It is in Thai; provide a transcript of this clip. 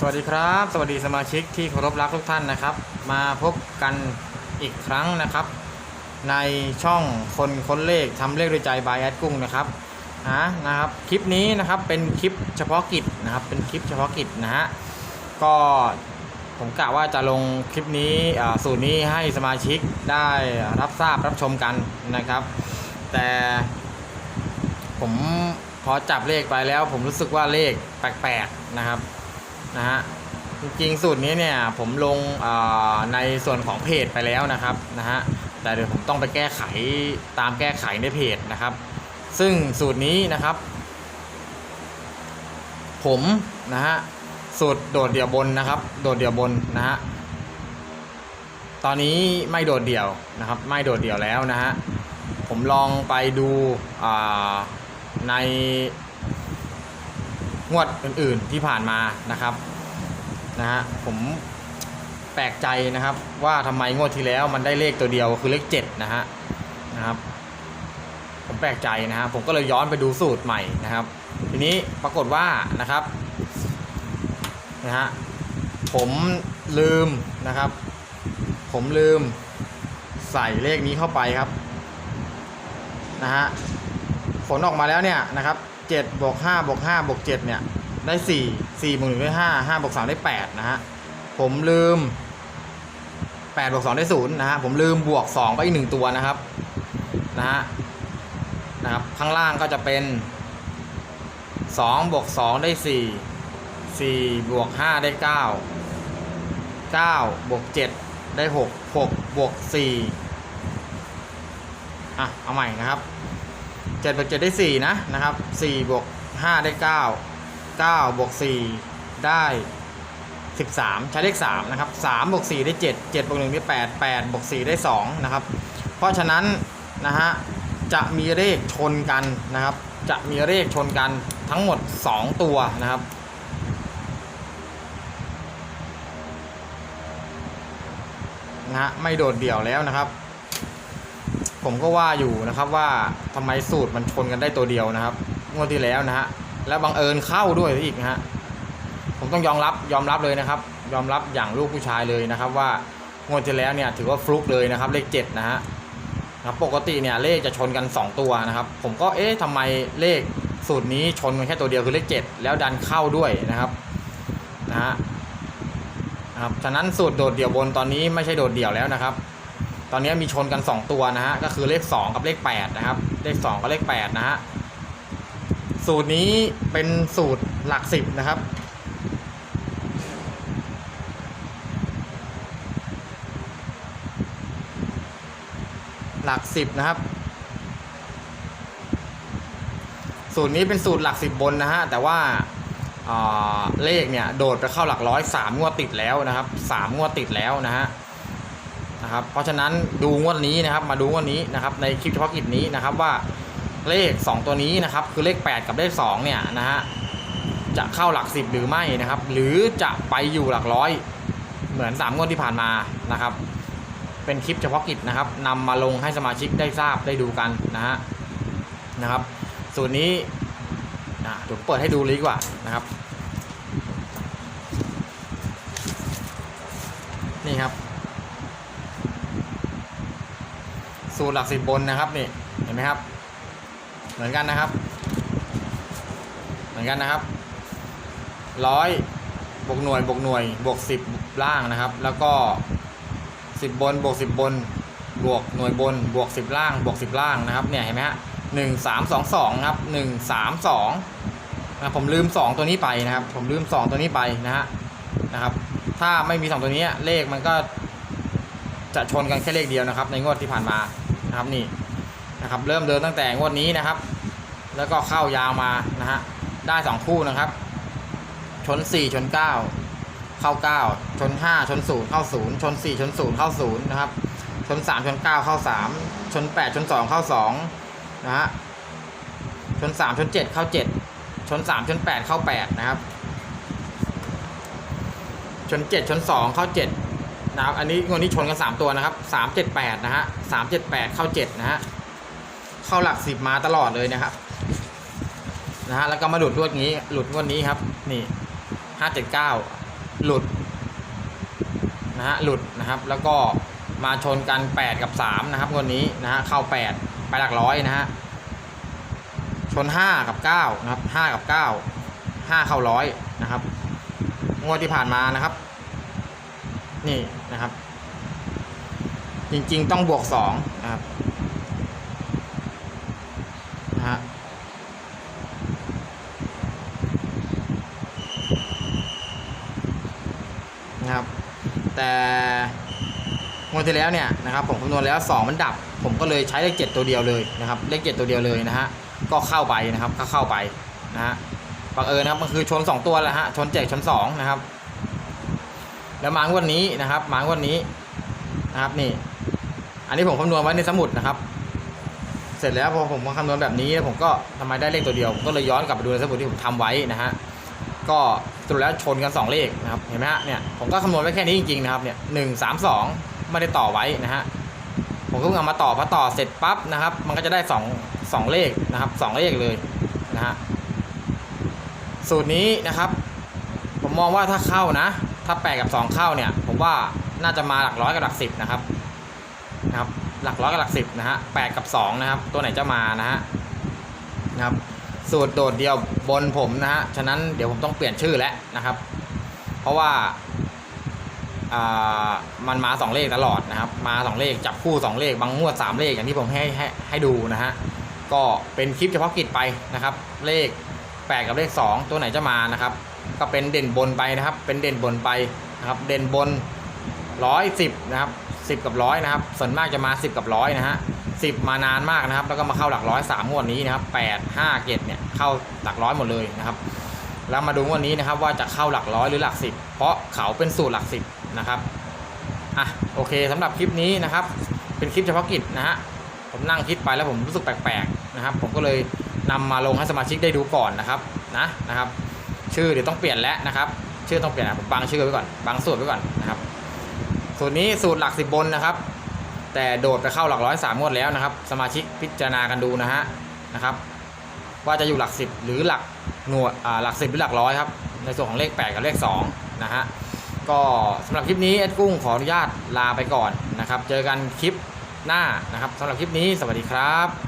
สวัสดีครับ สวัสดีสมาชิกที่เคารพรักทุกท่านนะครับ มาพบกันอีกครั้งนะครับ ในช่องคนค้นเลขทำเลขด้วยใจบายแอดกุ้งนะครับนะนะครับคลิปนี้นะครับเป็นคลิปเฉพาะกิจนะครับ เป็นคลิปเฉพาะกิจนะฮะก็ผมกะว่าจะลงคลิปนี้สูตรนี้ให้สมาชิกได้รับทราบรับชมกันนะครับ แต่ผมพอจับเลขไปแล้ว ผมรู้สึกว่าเลขแปลกๆนะครับ นะฮะจริงๆสูตรนี้เนี่ยผมลงในส่วนของเพจไปแล้วนะครับนะฮะแต่เดี๋ยวผมต้องไปแก้ไขตามแก้ไขในเพจนะครับ ซึ่งสูตรนี้นะครับ ผมนะฮะสูตรโดดเดี่ยวบนนะครับ โดดเดี่ยวบนนะฮะตอนนี้ไม่โดดเดี่ยวนะครับ ไม่โดดเดี่ยวแล้วนะฮะผมลองไปดูใน งวดอื่นๆที่ผ่านมานะครับนะฮะผมแปลกใจนะครับ ว่าทำไมงวดที่แล้วมันได้เลขตัวเดียวคือเลข7นะฮะนะครับผมแปลกใจนะฮะผมก็เลยย้อนไปดูสูตรใหม่นะครับ ทีนี้ปรากฏว่านะครับนะฮะผมลืมนะครับ ผมลืมใส่เลขนี้เข้าไปครับนะฮะผลออกมาแล้วเนี่ยนะครับ 7บวก5บวก5บวก7เนี่ยได้ 4 4บวก1ได้5 5บวก3ได้ 8 นะฮะ ผมลืม8บวก2ได้0นะฮะ ผมลืมบวก 2 ไปอีกหนึ่งตัวนะครับ นะฮะ นะครับ ข้างล่างก็จะเป็น2บวก2ได้ 4 4บวก5ได้ 9 9บวก7ได้ 6 6บวก4อะ เอาใหม่นะครับ 7บวก7ได้4นะนะครับ4บวก5ได้9 9บวก4ได้13ใช้เลข3นะครับ3บวก4ได้7 7บวก1ได้8 8บวก4ได้2นะครับ เพราะฉะนั้นนะฮะจะมีเลขชนกันนะครับ จะมีเลขชนกันทั้งหมด 2 ตัวนะครับ นะฮะไม่โดดเดี่ยวแล้วนะครับ ผมก็ว่าอยู่นะครับว่าทำไมสูตรมันชนกันได้ตัวเดียวนะครับงวดที่แล้วนะฮะแล้วบังเอิญเข้าด้วยอีกนะฮะผมต้องยอมรับยอมรับเลยนะครับ ยอมรับอย่างลูกผู้ชายเลยนะครับ ว่างวดที่แล้วเนี่ยถือว่าฟลุกเลยนะครับ เลขเจ็ดนะฮะนะครับปกติเนี่ยเลขจะชนกัน 2 ตัวนะครับ ผมก็เอ๊ะทำไมเลขสูตรนี้ชนกันแค่ตัวเดียวคือเลขเจ็ดแล้วดันเข้าด้วยนะครับนะฮะครับฉะนั้นสูตรโดดเดี่ยวบนตอนนี้ไม่ใช่โดดเดี่ยวแล้วนะครับ ตอนนี้มีชนกัน 2 ตัวนะฮะ ก็คือเลข 2 กับเลข 8 นะครับ เลข 2 กับเลข 8 นะฮะ สูตรนี้เป็นสูตรหลัก 10 นะครับ หลัก 10 นะครับ สูตรนี้เป็นสูตรหลัก 10 บนนะฮะ แต่ว่าอ่าเลขเนี่ย โดดไปเข้าหลักร้อยสามงวดติดแล้วนะครับสามงวดติดแล้วนะฮะ นะครับ เพราะฉะนั้นดูงวดนี้นะครับ มาดูงวดนี้นะครับ ในคลิปเฉพาะกิจนี้นะครับว่าเลข 2 ตัวนี้นะครับ คือเลข 8 กับเลข2เนี่ยนะฮะจะเข้าหลัก 10 หรือไม่นะครับ หรือจะไปอยู่หลักร้อย เหมือน 3 งวดที่ผ่านมานะครับ เป็นคลิปเฉพาะกิจนะครับนำมาลงให้สมาชิกได้ทราบได้ดูกันนะฮะนะครับ ส่วนนี้อะเดี๋ยวเปิดให้ดูเลยดีกว่านะครับ นี่ครับ สูตรหลักสิบบนนะครับนี่เห็นไหมครับ เหมือนกันนะครับ เหมือนกันนะครับร้อยบวกหน่วยบวกหน่วยบวกสิบล่างนะครับ แล้วก็สิบบนบวกสิบบนบวกหน่วยบนบวกสิบล่างบวกสิบล่างนะครับเนี่ยเห็นไหมฮะหนึ่งสามสองสองครับหนึ่งสามสองนะผมลืมสองตัวนี้ไปนะครับ ผมลืมสองตัวนี้ไปนะฮะนะครับ ถ้าไม่มีสองตัวนี้เลขมันก็จะชนกันแค่เลขเดียวนะครับ ในงวดที่ผ่านมา นะครับนี่นะครับ เริ่มเดินตั้งแต่งวดนี้นะครับ แล้วก็เข้ายาวมานะฮะได้สองคู่นะครับ ชนสี่ชนเก้าเข้าเก้าชนห้าชนศูนย์เข้าศูนย์ชนสี่ชนศูนย์เข้าศูนย์นะครับ ชนสามชนเก้าเข้าสามชนแปดชนสองเข้าสองนะฮะชนสามชนเจ็ดเข้าเจ็ดชนสามชนแปดเข้าแปดนะครับ ชนเจ็ดชนสองเข้าเจ็ด นะครับ อันนี้งวดนี้ชนกันสามตัวนะครับสามเจ็ดแปดนะฮะสามเจ็ดแปดเข้าเจ็ดนะฮะเข้าหลักสิบมาตลอดเลยนะครับนะฮะแล้วก็มาหลุดงวดนี้ หลุดงวดนี้ครับ นี่ห้าเจ็ดเก้าหลุดนะฮะหลุดนะครับ แล้วก็มาชนกัน8กับ3นะครับงวดนี้นะฮะเข้า8ไปหลักร้อยนะฮะชน5กับ9นะครับ5กับ9 5เข้าร้อยนะครับงวดที่ผ่านมานะครับ นี่นะครับ จริงๆต้องบวก2นะครับนะฮะนะครับ แต่งวดที่แล้วเนี่ยนะครับ ผมคำนวณแล้ว 2 มันดับ ผมก็เลยใช้เลข7ตัวเดียวเลยนะครับ เลข7ตัวเดียวเลยนะฮะก็เข้าไปนะครับก็เข้าไปนะฮะบังเอิญนะครับมันคือชน 2 ตัวแหละฮะชนเจ็ดชน2นะครับ แล้วมางวดนี้นะครับ มางวดนี้นะครับนี่ อันนี้ผมคำนวณไว้ในสมุดนะครับ เสร็จแล้วพอผมมาคำนวณแบบนี้ผมก็ทำไมได้เลขตัวเดียวผมก็เลยย้อนกลับไปดูในสมุดที่ผมทำไว้นะฮะก็สรุปแล้วชนกัน 2 เลขนะครับเห็นไหมฮะเนี่ยผมก็คำนวณไว้แค่นี้จริงๆนะครับเนี่ยหนึ่งสามสองไม่ได้ต่อไว้นะฮะผมก็เพิ่งเอามาต่อพอต่อเสร็จปั๊บนะครับ มันก็จะได้2 2เลขนะครับสองเลขเลยนะฮะสูตรนี้นะครับ ผมมองว่าถ้าเข้านะ ถ้าแปดกับ2เข้าเนี่ย ผมว่าน่าจะมาหลักร้อยกับหลักสิบนะครับนะครับ หลักร้อยกับหลักสิบนะฮะแปดกับ2นะครับ ตัวไหนจะมานะฮะนะครับ สูตรโดดเดียวบนผมนะฮะฉะนั้นเดี๋ยวผมต้องเปลี่ยนชื่อแล้วนะครับ เพราะว่าอ่ามันมา 2 เลขตลอดนะครับ มา 2 เลขจับคู่ 2 เลขบางงวด 3 เลขอย่างที่ผมให้ให้ให้ดูนะฮะก็เป็นคลิปเฉพาะกิจไปนะครับ เลข 8 กับเลข 2 ตัวไหนจะมานะครับ ก็เป็นเด่นบนไปนะครับ เป็นเด่นบนไปนะครับ เด่นบน110นะครับ10กับร้อยนะครับ ส่วนมากจะมา10กับร้อยนะฮะสิบมานานมากนะครับ แล้วก็มาเข้าหลักร้อยสามงวดนี้นะครับแปดห้าเจ็ดเนี่ยเข้าหลักร้อยหมดเลยนะครับแล้วมาดูงวดนี้นะครับว่าจะเข้าหลักร้อยหรือหลักสิบเพราะเขาเป็นสูตรหลักสิบนะครับอะโอเคสำหรับคลิปนี้นะครับ เป็นคลิปเฉพาะกิจนะฮะผมนั่งคิดไปแล้วผมรู้สึกแปลกๆนะครับ ผมก็เลยนำมาลงให้สมาชิกได้ดูก่อนนะครับนะนะครับ ชื่อเดี๋ยวต้องเปลี่ยนแล้วนะครับ ชื่อต้องเปลี่ยนนะผมบังชื่อไว้ก่อนบังสูตรไว้ก่อนนะครับ สูตรนี้สูตรหลักสิบบนนะครับ แต่โดดไปเข้าหลักร้อยสามงวดแล้วนะครับ สมาชิกพิจารณากันดูนะฮะนะครับ ว่าจะอยู่หลักสิบหรือหลักหน่วยอ่าหลักสิบหรือหลักร้อยครับในส่วนของเลข8กับเลข2นะฮะก็สำหรับคลิปนี้เอ็ดกุ้งขออนุญาตลาไปก่อนนะครับ เจอกันคลิปหน้านะครับสำหรับคลิปนี้สวัสดีครับ